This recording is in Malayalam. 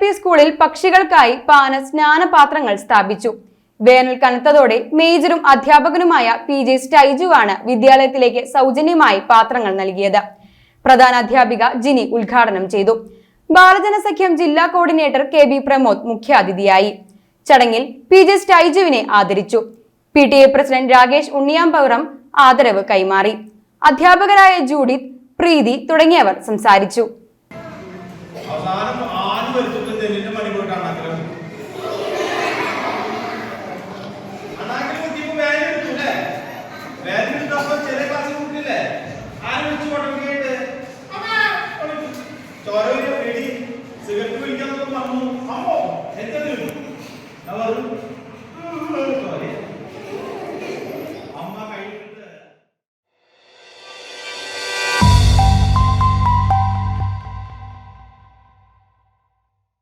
പി സ്കൂളിൽ പക്ഷികൾക്കായി പാന സ്നാനപാത്രങ്ങൾ സ്ഥാപിച്ചു. വേനൽ കനത്തതോടെ മേജറും അധ്യാപകനുമായ പി ജെ സ്റ്റൈജു ആണ് വിദ്യാലയത്തിലേക്ക് സൗജന്യമായി പാത്രങ്ങൾ നൽകിയത്. പ്രധാന അധ്യാപിക ജിനി ഉദ്ഘാടനം ചെയ്തു. ബാലജനസഖ്യം ജില്ലാ കോർഡിനേറ്റർ കെ ബി പ്രമോദ് മുഖ്യാതിഥിയായി. ചടങ്ങിൽ പി ജെ സ്റ്റൈജുവിനെ ആദരിച്ചു. P T A president Rakesh ഉണ്ണിയാമ്പൗറം ആദരവ് കൈമാറി. അധ്യാപകരായ ജൂഡിത്ത് പ്രീതി തുടങ്ങിയവർ സംസാരിച്ചു. നെല്ലിന്റെ മണി പോയിട്ടാണ് അക്കരം അണാക്കിൽ കുത്തിയപ്പോ വേദന എടുക്കൂല്ലേ വേദന എടുത്തപ്പോ ചില ക്ലാസ്സിൽ കുട്ടില്ലേ ആരും വിളിച്ചു കൊണ്ടൊക്കെയായിട്ട് ചോരവിന്റെ പേടി. സിഗരറ്റ് പിടിക്കാൻ പറഞ്ഞു അമ്മോ എത്തത് കിട്ടും അവർ